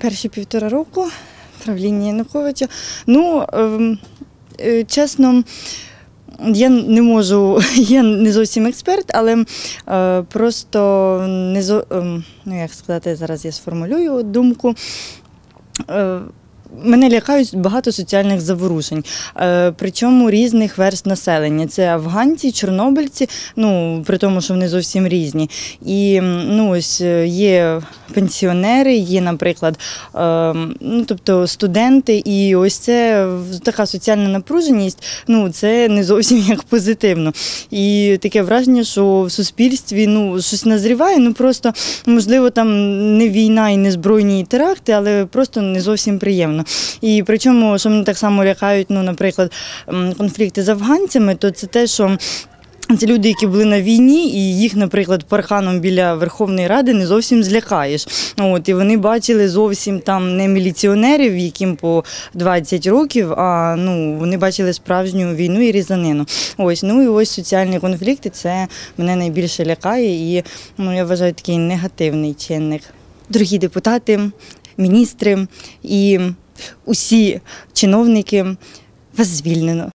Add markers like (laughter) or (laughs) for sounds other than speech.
Перші півтора року правління Януковича. Ну, ем, е, чесно, я не можу, (laughs) я не зовсім експерт, але е, просто не зо, ем, ну як сказати, зараз я сформулюю думку. Е, Мене лякають багато соціальних заворушень, е, причому різних верст населення. Це афганці, чорнобильці, ну при тому, що вони зовсім різні. І ну ось е, є пенсіонери, є, наприклад, е, ну тобто студенти, і ось це така соціальна напруженість. Ну це не зовсім (laughs) як позитивно. І таке враження, що в суспільстві ну щось назріває. Ну просто можливо там не війна і не збройні теракти, але просто не зовсім приємно. І причому, що мене так само лякають, ну, наприклад, конфлікти з афганцями, то це те, що. Це люди, які були на війні, і їх, наприклад, парканом біля Верховної Ради не зовсім злякаєш. От і вони бачили зовсім там не міліціонерів, яким по 20 років, а ну вони бачили справжню війну і різанину. Ось ну і ось соціальні конфлікти. Це мене найбільше лякає, і ну я вважаю такий негативний чинник. Дорогі депутати, міністри і усі чиновники, вас звільнено.